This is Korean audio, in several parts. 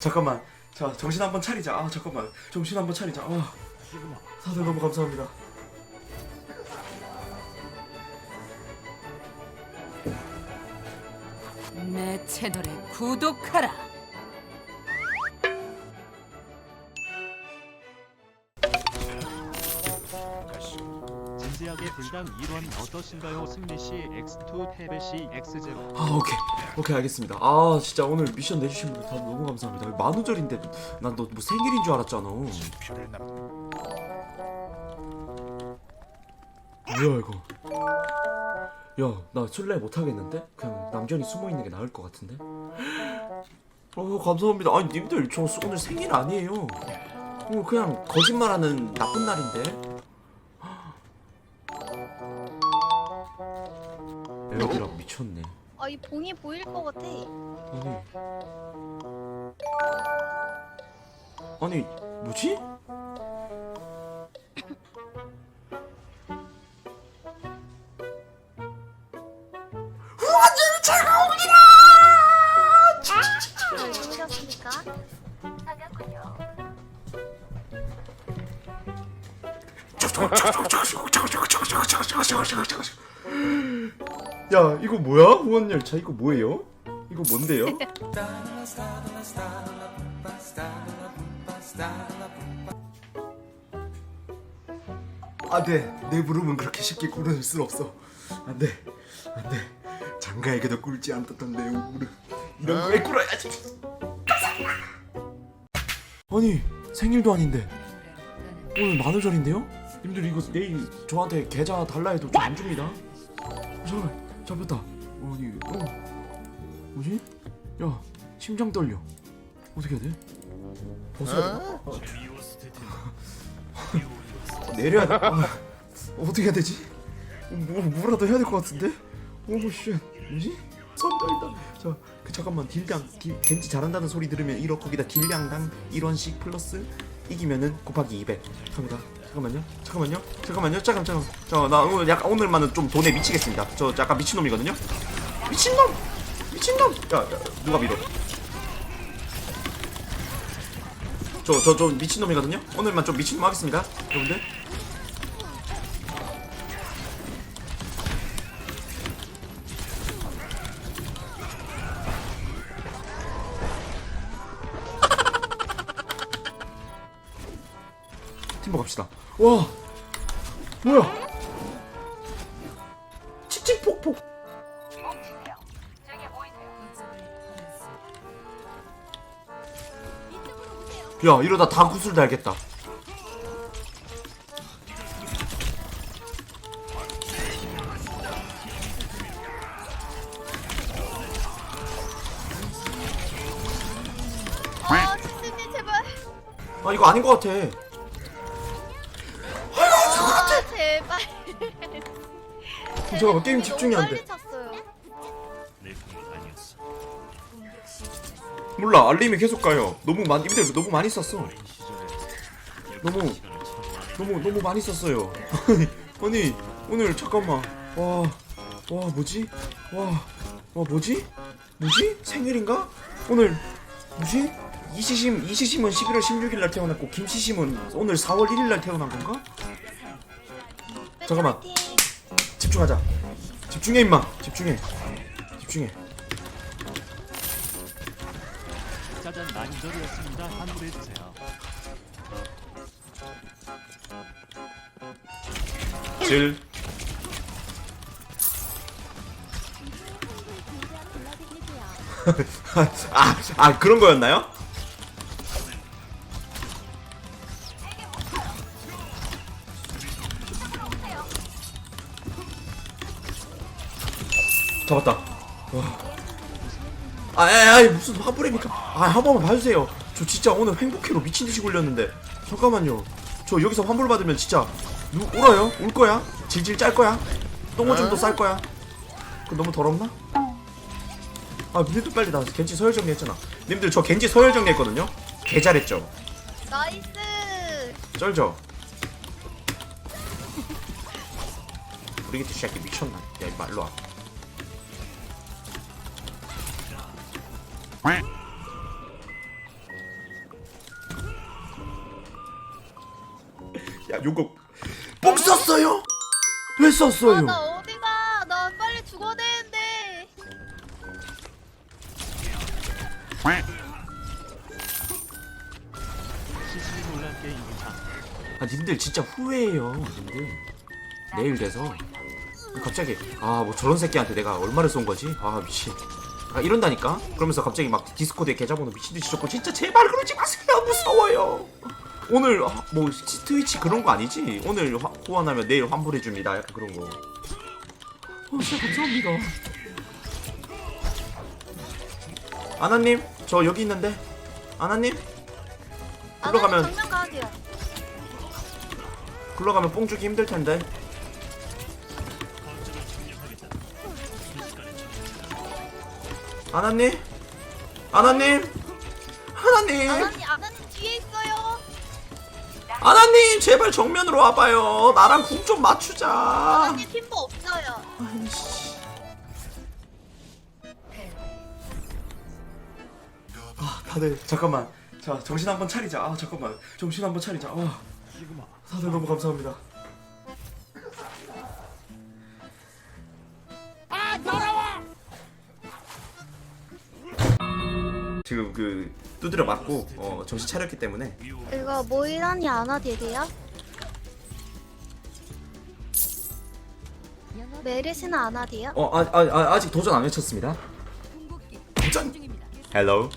잠깐만. 자, 정신 한번 차리자. 아, 잠깐만. 정신 한번 차리자. 아, 다들 너무 감사합니다. 내 채널에 구독하라. 진지하게 불당 1원 어떠신가요? 승리시 X2 패배시 X0 아, 오케이. 오케이, 알겠습니다. 아, 진짜 오늘 미션 내주신 분들 다 너무 감사합니다. 만우절인데 난 너 뭐 생일인 줄 알았잖아. 뭐야 이거? 야, 나 술래 못 하겠는데? 그냥 남전이 숨어 있는 게 나을 것 같은데? 어, 감사합니다. 아니, 님들 저 오늘 생일 아니에요. 어, 그냥 거짓말하는 나쁜 날인데. 미쳤네. 아, 이 봉이 보일 것 같아. 아니, 아니 뭐지? 잘 주무셨습니까? 야 이거 뭐야? 후원열차 이거 뭐예요? 이거 뭔데요? 안돼 내 무릎은 그렇게 쉽게 꿇을 수 없어. 안돼. 안돼. 장가에게도 꿇지 않았던 내 무릎 이런 거에 꿇어야지? 아니 생일도 아닌데. 오늘 만우절인데요? 님들 이거 내일 저한테 계좌 달라 해도 저안 줍니다. 잠깐 잡혔다 아니 어 뭐지? 야 심장 떨려 어떻게 해야 돼? 벗어야 돼? 아, 내려야 돼 아, 어떻게 해야 되지? 뭐, 뭐라도 해야 될 것 같은데? 오씨 뭐지? 손 떨린다 자 그, 잠깐만 딜량 딜, 겐지 잘한다는 소리 들으면 1억 거기다 딜량당 1원씩 플러스 이기면은 곱하기 200 갑니다. 잠깐만요. 잠깐만요. 잠깐만요. 잠깐 잠깐. 자나 오늘 약간 오늘만은 좀 돈에 미치겠습니다. 저 약간 미친놈이거든요. 미친놈! 미친놈! 야, 야 누가 밀어? 저저저 미친놈이거든요. 오늘만 좀 미친놈 하겠습니다. 여러분들 와 뭐야? 치치폭폭. 야 이러다 다 구슬 달겠다. 아. 아 이거 아닌 것 같아 아, 잠깐만 게임 집중이 안돼. 빨리 찼어요. 몰라 알림이 계속 가요. 너무 많이 님들 너무 많이 썼어. 너무 너무 너무 많이 썼어요. 아니 오늘 잠깐만. 와와 뭐지? 와와 뭐지? 뭐지? 생일인가? 오늘 뭐지? 이시심 이시심은 11월 16일 날 태어났고 김시심은 오늘 4월 1일 날 태어난 건가? 잠깐만. 집중하자. 집중해 임마. 집중해. 집중해. 짜잔 만절이었습니다. 환불해 주세요. 질 아, 아 그런 거였나요? 잡았다. 와. 아, 아, 아, 무슨 화불입니까? 아, 한 번만 봐주세요. 저 진짜 오늘 행복해로 미친 듯이 굴렸는데. 잠깐만요. 저 여기서 환불 받으면 진짜 누 울어요? 울 거야? 질질 짤 거야? 똥오줌도 쌀 거야? 그 너무 더럽나? 아, 님들 빨리 나 겐지 서열 정리했잖아. 님들 저 겐지 서열 정리했거든요. 개 잘했죠. 나이스. 쩔죠. 브리기트 새끼 미쳤나? 야, 일로 와. 요거 뽕 썼어요? 왜 썼어요? 아, 나 어디가? 나 빨리 죽어야 되는데. 시신이 아 님들 진짜 후회해요 님들 내일 돼서 갑자기 아 뭐 저런 새끼한테 내가 얼마를 쏜 거지 아 미친 아 이런다니까 그러면서 갑자기 막 디스코드에 계좌번호 미친듯이 적고 진짜 제발 그러지 마세요 무서워요 오늘 아, 뭐 시- 트위치 그런 거 아니지 오늘 화- 후원하면 내일 환불해 줍니다 약간 그런 거 어, 진짜 감사합니다 아나님 저 여기 있는데 아나님 글로 가면- 정면 가야 돼요. 글로 가면 뽕 주기 힘들 텐데. 아나님? 아나님? 하나님? 아나님. 아나님 제발 정면으로 와봐요. 나랑 궁 좀 맞추자. 아나님 팀보 없어요. 아이씨. 아 다들 잠깐만. 자 정신 한번 차리자. 아 잠깐만 정신 한번 차리자. 아 다들 너무 감사합니다. 두드려 맞고 어, 정신 차렸기 때문에 이거 모이라니 아나딜이야? 메르시는 아나디야? 어 아, 아, 아, 아직 도전 안 외쳤습니다. 도전. Hello.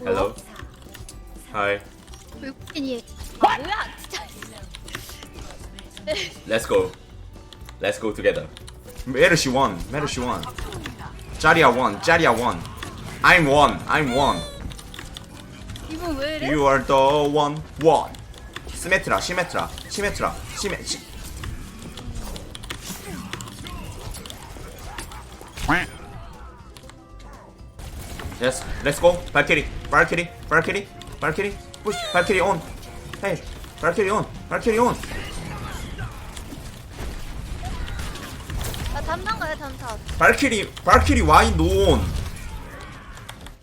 Hello. Hi. 외국인이. 아 뭐야 진짜. Let's go. Let's go together. 메르시 원. 메르시 원. 자리야 원. 자리야 원. I'm one. I'm one. 이분 왜 이래? You are the one. One. 시메트라. 시메트라. 시메트라. 시메. 시. Yes, let's go. Valkyrie, Valkyrie, Valkyrie, Valkyrie. Push, Valkyrie on. Hey, Valkyrie on, Valkyrie on. 나 담당 가요 담당. 발키리, 발키리 와인 논.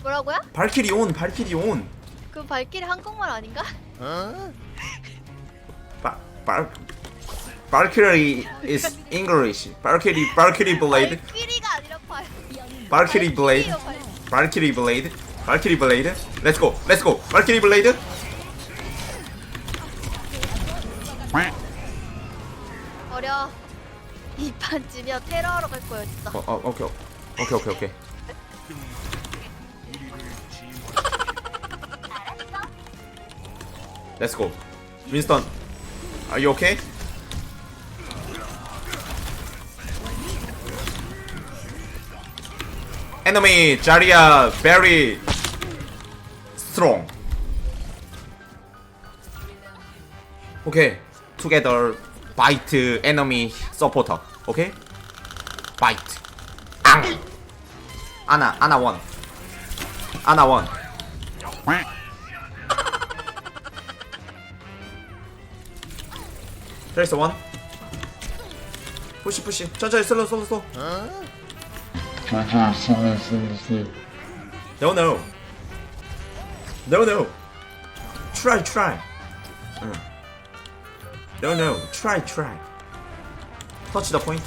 뭐라고요? 발키리 온, 발키리 온. 그 발길이 한국말 아닌가? 바, 발, 발키리 is English. 발키리, 발키리 블레이드, 발길이가 아니라 발. 발키리 블레이드, 발길이요, 발. 발키리 블레이드, 발키리 블레이드. Let's go, let's go. 발키리 블레이드. 어려. 이판 지면 테러하러 갈 거예요 진짜. 어, 어, 오케이, 오케이, 오케이, 오케이. Go. 윈스턴, are you okay? Enemy Jaria very strong. Okay, together fight enemy supporter. Okay, fight. 앙. 아나 아나 원. 나 원. 푸시 푸시 천천히 슬로 슬로 슬로. No no. No no. Try try. 응. No no. Try try. Touch the point.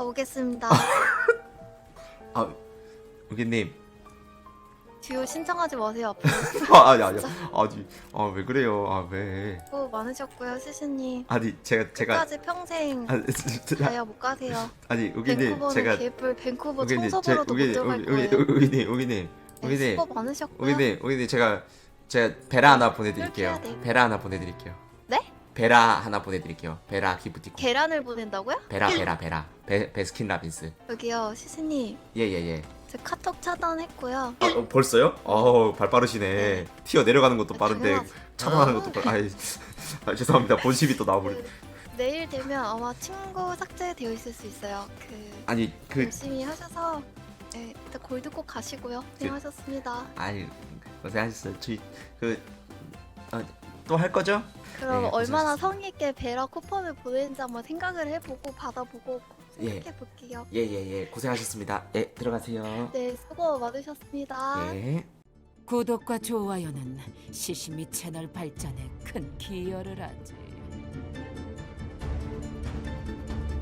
가보겠습니다. 아, 우기님. 듀오 신청하지 마세요. 앞으로. 아, 아니 아니. 아니. 아, 왜 그래요? 아, 왜? 수고 많으셨고요, 시시님. 아니, 제가 제가 끝까지 평생 아니, 진짜- 자유 못 가세요. 아니, 우기님 밴쿠버는 제가 개뿔 밴쿠버 제 청소부로도 못 들어갈 거예요. 우기- 우기님 우기님 네, 수고 많으셨고요. 우기님 우기님 제가 제가 베라 하나 보내드릴게요. 그렇게 해야 돼. 베라 하나 보내드릴게요. 네? 베라 하나 보내드릴게요. 베라 기프티콘. 계란을 보낸다고요? 베라 베라 베라 베 베스킨 라빈스. 여기요, 시시님. 예예 예. 제 카톡 차단했고요. 아, 어, 벌써요? 어우 발 빠르시네. 튀어 내려가는 것도 빠른데 당연하죠. 차단하는 것도 빠르. 아이, 아, 죄송합니다. 본심이 또 나와버리. 그, 내일 되면 아마 친구 삭제되어 있을 수 있어요. 그 아니 그 열심히 하셔서 네, 일단 골드 꼭 가시고요. 고생하셨습니다. 아니 고생하셨어요. 저희 그 아, 또 할 거죠? 그럼 네, 얼마나. 성의 있게 베라 쿠폰을 보내는지 한번 생각을 해보고 받아보고 예. 생각해 볼게요. 예예예 고생하셨습니다. 예 들어가세요. 네, 수고 많으셨습니다. 예. 구독과 좋아요는 시시미 채널 발전에 큰 기여를 하지.